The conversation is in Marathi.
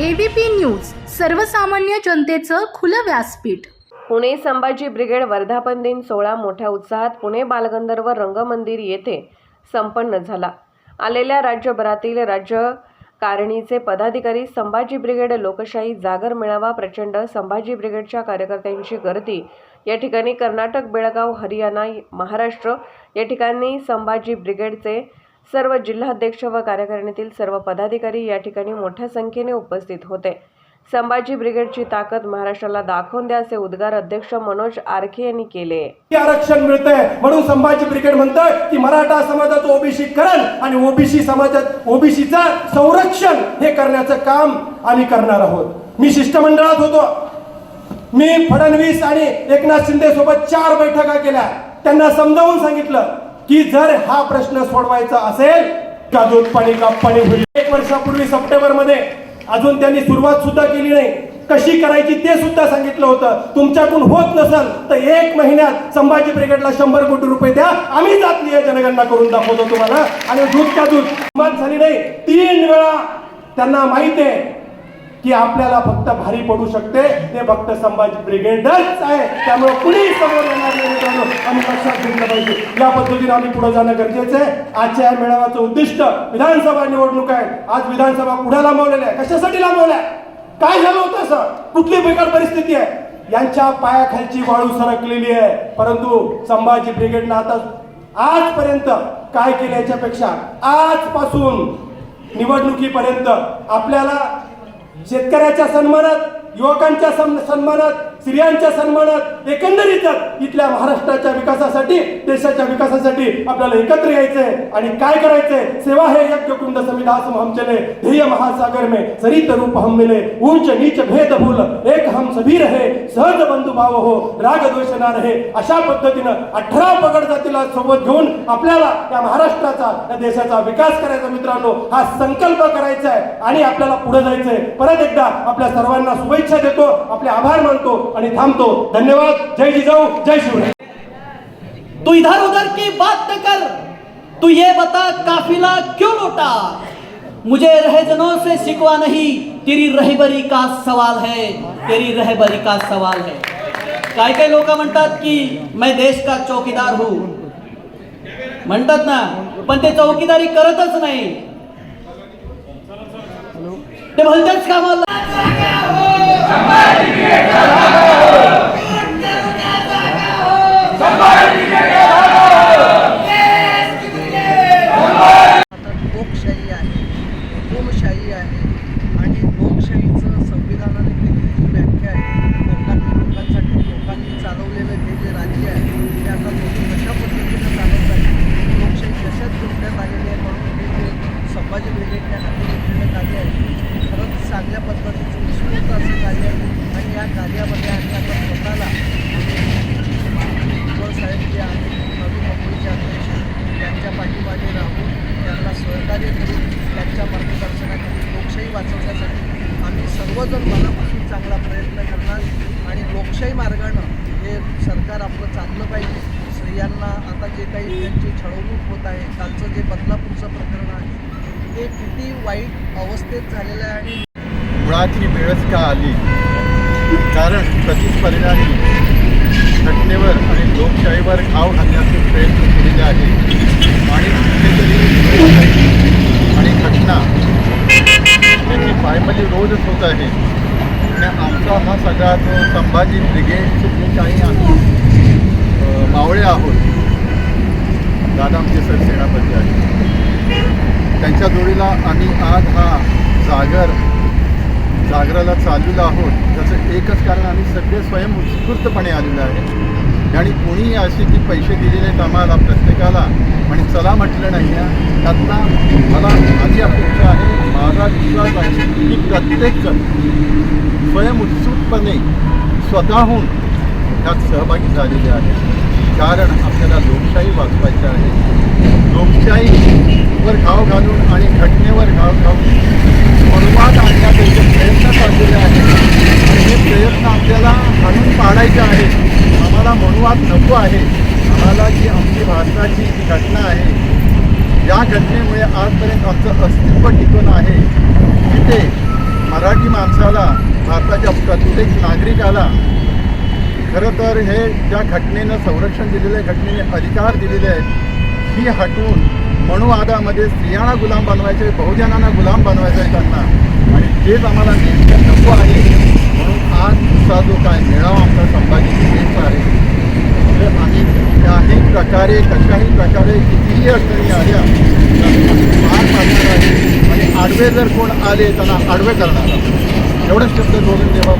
एबीपी न्यूज सर्वसामान्य जनतेचं खुलं व्यासपीठ. पुणे संभाजी ब्रिगेड वर्धापन दिन सोहळा मोठ्या उत्साहात पुणे बालगंधर्व रंगमंदिर येथे संपन्न झाला. आलेल्या राज्यभरातील राज्यकारिणीचे पदाधिकारी संभाजी ब्रिगेड लोकशाही जागर मेळावा प्रचंड संभाजी ब्रिगेडच्या कार्यकर्त्यांची गर्दी. या ठिकाणी कर्नाटक बेळगाव हरियाणा महाराष्ट्र या ठिकाणी संभाजी ब्रिगेडचे सर्व जिल्हाध्यक्ष व कार्यकारिणीतील सर्व पदाधिकारी या ठिकाणी मोठ्या संख्येने उपस्थित होते. संभाजी ब्रिगेडची ताकद महाराष्ट्राला दाखवून द्या असे उद्गार अध्यक्ष मनोज आरखे यांनी केले. आरक्षण मिळतंय म्हणून संभाजी ब्रिगेड म्हणतोय की मराठा समाजाचं ओबीसी करण आणि ओबीसी समाजात ओबीसीचा संरक्षण हे करण्याचं काम आम्ही करणार आहोत. मी शिष्टमंडळात होतो. मी फडणवीस आणि एकनाथ शिंदे सोबत चार बैठका केल्या. त्यांना समजावून सांगितलं. की जर हा प्रश्न सोडवायचा असेल का दूध पाणी का पाणी होईल. एक वर्षापूर्वी सप्टेंबरमध्ये अजून त्यांनी सुरुवात सुद्धा केली नाही. कशी करायची ते सुद्धा सांगितलं होतं. तुमच्याकडून होत नसेल तर एक महिन्यात संभाजी ब्रिगेडला शंभर कोटी रुपये द्या. आम्ही जातली जनगणना करून दाखवतो तुम्हाला. आणि दूध का दूध? झाली नाही. तीन वेळा त्यांना माहिती आहे. की आपल्याला फक्त भारी पडू शकते. ते फक्त संभाजी ब्रिगेडच आहे. त्यामुळे कुणी समोर येणार नाही आम्ही लक्षात घेतलं पाहिजे. या पद्धतीने आम्ही पुढे जाणं गरजेचं आहे. आजच्या या मेळाव्याचं उद्दिष्ट विधानसभा निवडणूक आहे. आज विधानसभा पुढे लांबवलेल्या आहे? कशासाठी लांबवल्या काय झालं होतं सर? कुठली बिकट परिस्थिती आहे? यांच्या पायाखालची वाळू सरकलेली आहे. परंतु संभाजी ब्रिगेडनं आता आजपर्यंत काय केल्याच्या पेक्षा आजपासून निवडणुकीपर्यंत आपल्याला शेतकऱ्याच्या सन्मानात युवकांच्या सन्मानात स्त्रियांच्या सन्मानात एकंदरीतच इथल्या महाराष्ट्राच्या विकासासाठी देशाच्या विकासासाठी आपल्याला एकत्र यायचंय. आणि काय करायचंय? सेवा हे यज्ञ कुंड संविधास हम चले ध्येय महासागर में सरित रूप हम मिले. ऊंच नीच भेद भूल एक हम सभी रहे. सहज बंधू भाव हो राग द्वेष ना रहे. अशा पद्धतीनं अठरा पगड जातीला सोबत घेऊन आपल्याला या महाराष्ट्राचा या देशाचा विकास करायचा मित्रांनो हा संकल्प करायचा आहे आणि आपल्याला पुढे जायचंय. परत एकदा आपल्या सर्वांना शुभेच्छा देतो. आपले आभार मानतो. आणि थांबतो. धन्यवाद. जय जिजाऊ. जय शिवराय. तू इधर उधर की बात न कर. तू ये बता काफिला क्यों लौटा? मुझे रहजनों से शिकवा नहीं. तेरी रहबरी का सवाल है. तेरी रहबरी का सवाल है. काय काय लोक म्हणतात की मैं देश का चौकीदार हूं. म्हणतात ना पण ते चौकीदारी करतच नाही. ते भलत्याच कामाला लोकशाही आहे हुकुमशाही आहे आणि लोकशाहीचं संविधानाने केलेली जी व्याख्या आहे लोकांनी लोकांसाठी लोकांनी चालवलेलं हे जे राज्य आहे ते आता लोक कशा पद्धतीनं चालवत आहेत लोकशाही कशात जोडण्यात आलेली आहे म्हणून हे जे संभाजी ब्रिगेडच्या हाती घेण्यात आले आहे खरंच चांगल्या पद्धतीचं उत्स्फूर्त असं कार्य आहे आणि या कार्यामध्ये आम्ही आता स्वतःला उज्ज्वल साहेब जे आहेत नवी मुंबईचे अध्यक्ष त्यांच्या पाठीमागे राहून त्यांना सहकार्य करून दर्शनासाठी लोकशाही वाचवण्यासाठी आम्ही सर्वजण मनापासून चांगला प्रयत्न करणार आणि लोकशाही मार्गानं हे सरकार आपलं चांगलं पाहिजे. स्त्रियांना आता जे काही त्यांची छळवणूक होत आहे कालचं जे बदलापूरचं प्रकरण आहे ते किती वाईट अवस्थेत झालेलं आहे आणि मुळात ही वेळच का आली कारण प्रतिस्पर्ध्यांनी घटनेवर आणि लोकशाहीवर घाव घालण्याचे प्रयत्न केलेले आहेत आणि कुठेतरी लोकशाही आणि घटना याची पायमली रोजच होत आहे आणि आमचा हा सगळा जो संभाजी ब्रिगेडचे जे काही आम्ही मावळे आहोत दादा आमचे सर सेनापती आहेत. त्यांच्या जोडीला आम्ही आज हा जागर जागराला चाललेलो आहोत. त्याचं एकच कारण आम्ही सगळे स्वयं उत्स्फूर्तपणे आलेलो आहे. आणि कोणी असे की पैसे दिलेले आहेत आम्हाला प्रत्येकाला आणि चला म्हटलं नाही आहे त्यातला मला माझी अपेक्षा आहे माझा विश्वास आहे की प्रत्येकजण स्वयंउत्सुकपणे स्वतःहून त्यात सहभागी झालेले आहे कारण आपल्याला लोकशाही वाचवायची आहे. लोकशाहीवर घाव घालून आणि घटनेवर घाव घालून अनुवाद आणण्याचे प्रयत्न चाललेले आहेत आणि हे प्रयत्न आपल्याला हाणून पाडायचे आहेत. अनुवाद नको आहे. आम्हाला जी आमची भारताची जी घटना आहे या घटनेमुळे आजपर्यंत आमचं अस्तित्व टिकून आहे. तिथे मराठी माणसाला भारताच्या प्रत्येक नागरिकाला खरं तर हे ज्या घटनेनं संरक्षण दिलेलं आहे घटनेने अधिकार दिलेले आहेत ही हटवून मनुवादामध्ये स्त्रियांना गुलाम बनवायचे बहुजनांना गुलाम बनवायचं आहे त्यांना. आणि तेच आम्हाला नेमकं नको आहे. म्हणून आज दुसरा जो काय मेळावा आमचा संभाजी ब्रिगेडचा आहे तर आम्ही कुठल्याही प्रकारे कशाही प्रकारे कितीही अडचणी आल्या तर मार पाडणार आहे आणि आडवे जर कोण आले त्यांना आडवे करणार आहोत. एवढंच शब्द बोलून तेव्हा